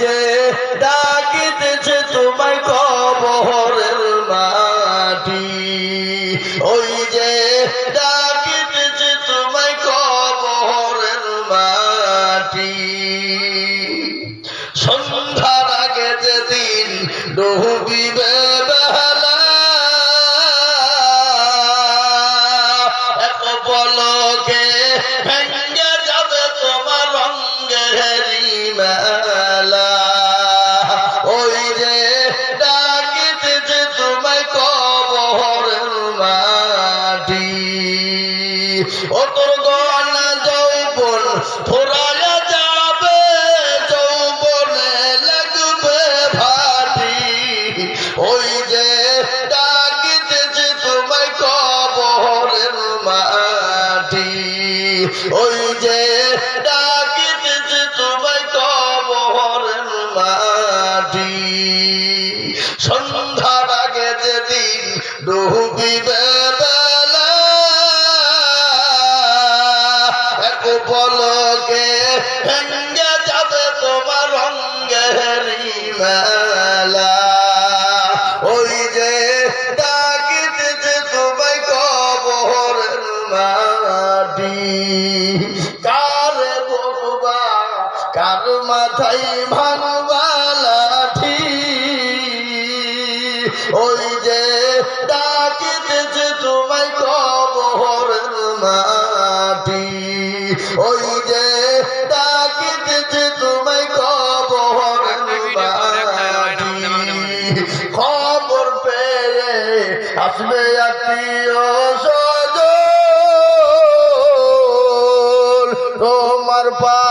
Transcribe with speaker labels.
Speaker 1: যে ডাকিতেছে তোমায় কবহরের মাটি। ওই যে ডাকিতেছে তোমায় কবহরের মাটি। সন্ধ্যার আগে যেদিন ডুবিবে বেহালা, এক পলকে ভেঙ্গে যাবে ও গনা যৌবন থোড়ায়া যাবে যৌবনে লাগবে ভাটি। ওই যে ডাকিতেছে তোমায় কবরের মাটি। ওই যে ডাকিতেছে তোমায় কবরের মাটি। সন্ধ্যার আগে যেদিন ডুবিবে পলকে ভেঙ্গে যাবে তোমার রঙ্গের মেলা। ওই যে কারে লাঠি ওই যে তোমায় কবরের মাটি ওই যে ডাকিতেছে তোমায় কবরের খবর পেয়ে আসবে আত্মীয় স্বজন। তোমার পা